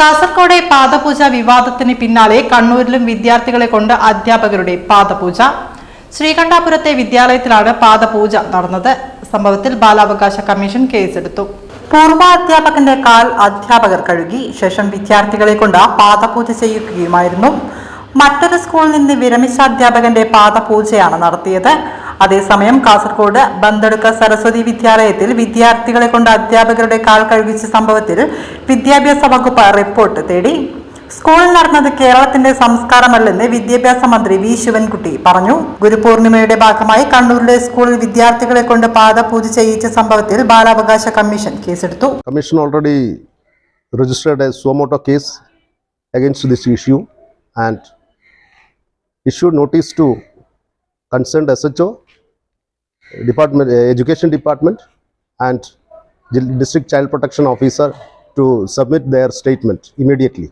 കാസർകോടെ പാദപൂജ വിവാദത്തിന് പിന്നാലെ കണ്ണൂരിലും വിദ്യാർത്ഥികളെ കൊണ്ട് അധ്യാപകരുടെ പാദപൂജ. ശ്രീകണ്ഠാപുരത്തെ വിദ്യാലയത്തിലാണ് പാദപൂജ നടന്നത്. സംഭവത്തിൽ ബാലാവകാശ കമ്മീഷൻ കേസെടുത്തു. പൂർവ അധ്യാപകന്റെ കാൽ അധ്യാപകർ കഴുകി ശേഷം വിദ്യാർത്ഥികളെ കൊണ്ട് പാദപൂജ ചെയ്യുകയുമായിരുന്നു. മറ്റൊരു സ്കൂളിൽ നിന്ന് വിരമിച്ച അധ്യാപകന്റെ പാദപൂജയാണ് നടത്തിയത്. അതേസമയം കാസർഗോഡ് ബന്തെടുക്ക സരസ്വതി വിദ്യാലയത്തിൽ വിദ്യാർത്ഥികളെ കൊണ്ട് അധ്യാപകരുടെ കാൽ കഴുകിച്ച സംഭവത്തിൽ വിദ്യാഭ്യാസ വകുപ്പ് റിപ്പോർട്ട് തേടി. സ്കൂളിൽ നടന്നത് കേരളത്തിന്റെ സംസ്കാരമല്ലെന്ന് വിദ്യാഭ്യാസ മന്ത്രി വി. ശിവൻകുട്ടി പറഞ്ഞു. ഗുരുപൂർണിമയുടെ ഭാഗമായി കണ്ണൂരിലെ സ്കൂളിൽ വിദ്യാർത്ഥികളെ കൊണ്ട് പാദപൂജ ചെയ്യിച്ച സംഭവത്തിൽ ബാലാവകാശ കമ്മീഷൻ കേസെടുത്തു. Commission already registered a suo motu case against this issue and issue notice to concerned concerned SHO, department, uh, Education Department, and District Child Protection Officer to submit their statement immediately.